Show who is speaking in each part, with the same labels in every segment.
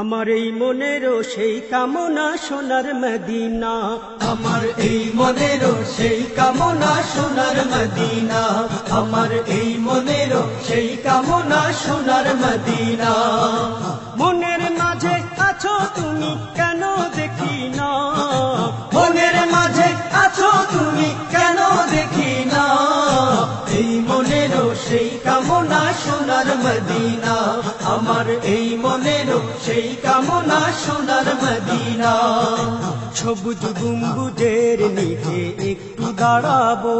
Speaker 1: আমার এই মনেরও সেই কামনা সোনার মদিনা।
Speaker 2: আমার এই মনেরও সেই কামনা সোনার মদিনা। আমার এই মনেরও সেই কামনা সোনার মদিনা। সোনার মদিনা।
Speaker 1: সবুজ গুম্বুজের নিচে একটু দাঁড়াবো।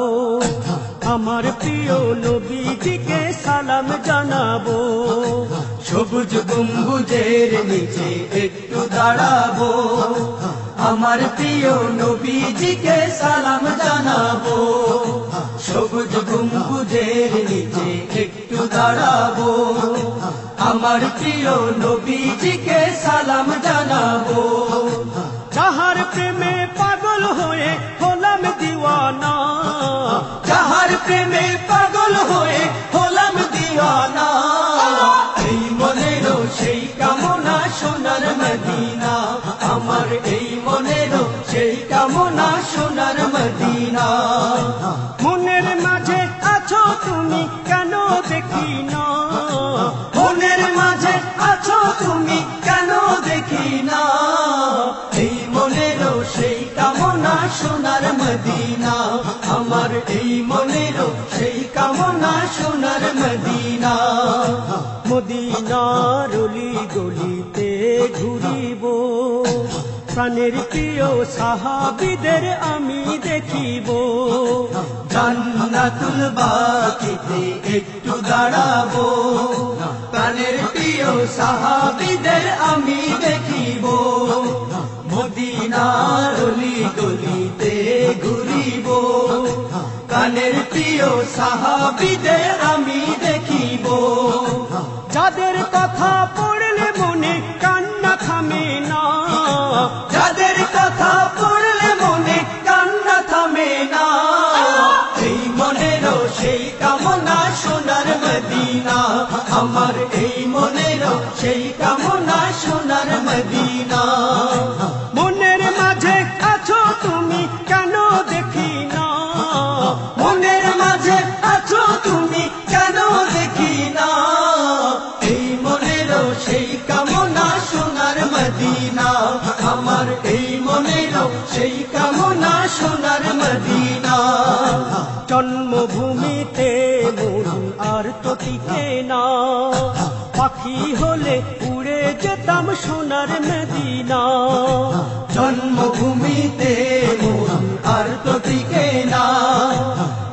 Speaker 1: আমার প্রিয় নবীজিকে সালাম জানাব।
Speaker 2: সবুজ গম্বুজের নিচে একটু দাঁড়াবো। আমার প্রিয় নবীজিকে সালাম জানাব। সবুজ গম্বুজের নিচে একটু দাঁড়াবো। আমার প্রিয় নবীজিকে
Speaker 1: যাহার প্রেমে পাগল হয়ে হলাম দিওয়ানা।
Speaker 2: যাহার প্রেমে পাগল হয়ে হলাম দিওয়ানা। এই মনেরও সেই কামনা সোনার মদিনা। আমার এই মনেরও সেই কামনা সোনার মদিনা।
Speaker 1: মনের মাঝে আছো তুমি, কেন দেখি না?
Speaker 2: সোনার মদিনা, আমার এই মনেরও সেই কামনা সোনার মদিনা।
Speaker 1: মদিনার অলি গলিতে ঘুরিব, প্রাণের প্রিয় সাহাবিদের আমি দেখিব।
Speaker 2: জান্নাতুল বাকিতে একটু দাঁড়াবো, প্রাণের প্রিয় সাহাবিদের আমি দেখিব। মদিনার অলি গলিতে ঘুরিব। প্রাণের প্রিয় সাহাবিদের আমি দেখিব।
Speaker 1: যাদের কথা পড়লে মনে কান্না থামে না।
Speaker 2: যাদের কথা পড়লে মনে কান্না থামে না। এই মনেরও সেই কামনা সোনার মদিনা। আমার এই মনেরও সেই কামনা সোনার মদিনা।
Speaker 1: জন্মভূমিতে মন আর তো টিকে না। পাখি হলে উড়ে যেতাম সোনার মদিনা।
Speaker 2: জন্মভূমিতে মন আর তো টিকে না।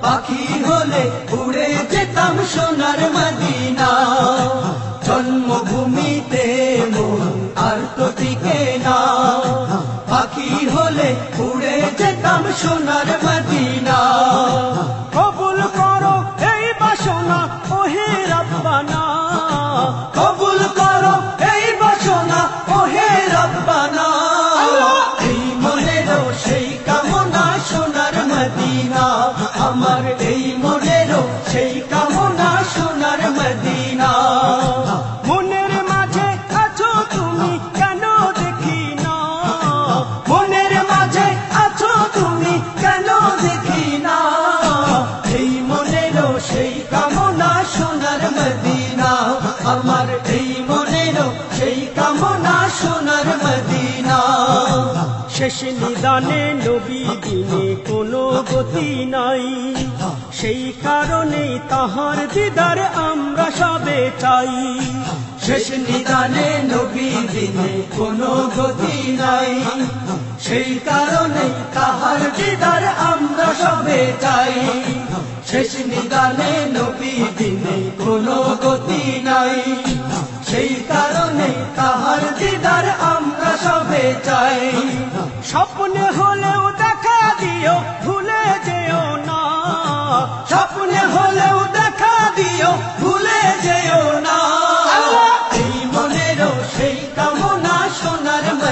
Speaker 2: পাখি হলে উড়ে যেতাম সোনার মদিনা। সোনার
Speaker 1: শেষ নিদানে নবী দিনে কোনো গতি নাই। সেই কারণেই তাহার দিদার আমরা সবে চাই।
Speaker 2: শেষ নিদানে নবী দিনে কোনো গতি নাই। সেই কারণে তাহার দিদার আমরা সবে চাই। শেষ নিদানে নবী দিনে কোনো গতি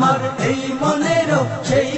Speaker 1: আমার এই মনেরও সেই